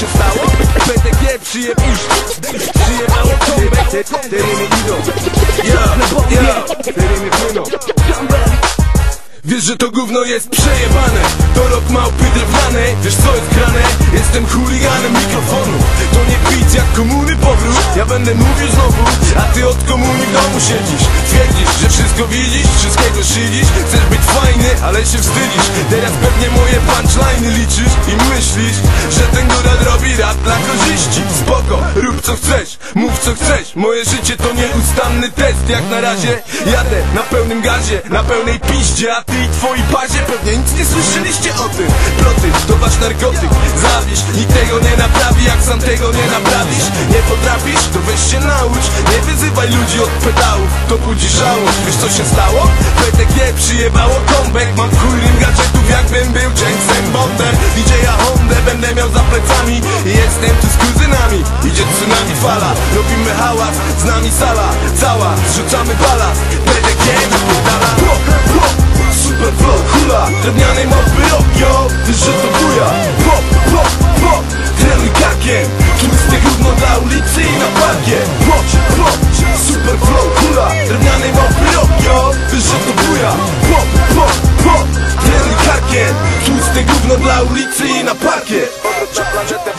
się stało? PTG rymy idą. Ja, ja płyną. Wiesz, że to gówno jest przejebane. To rok małpy drewnianej Wiesz co jest grane? Jestem chuliganem mikrofonu. To nie pić jak komuny powrót. Ja będę mówił znowu A ty od komuny w domu siedzisz. Twierdzisz, że wszystko widzisz Wszystkiego szydzisz. Chcesz być fajny, ale się wstydzisz. Teraz pewnie moje punchline'y liczysz I myślisz, że dla korzyści Spoko, rób co chcesz Mów co chcesz. Moje życie to nieustanny test. Jak na razie jadę na pełnym gazie Na pełnej piździe A ty i twoi pazie pewnie nic nie słyszeliście o tym. Ploty to wasz narkotyk. Zawiesz, nikt tego nie naprawi Jak sam tego nie naprawisz. Nie potrafisz, to weź się naucz. Nie wyzywaj ludzi od pedałów To budzi żałość. Wiesz co się stało? PTG przyjebało comeback. Mam chuj rym gadżetów jakbym był Jamesem Bondem. DJ-a Hondę będę miał I Jestem tu z kuzynami? Idzie tsunami fala. Robimy hałas, z nami sala Cała, zrzucamy balast PTG napierdala Super flow, hula. Drewnianej rock, yo Ty że to buja gówno dla ulicy i na parkie Powrót za planetę,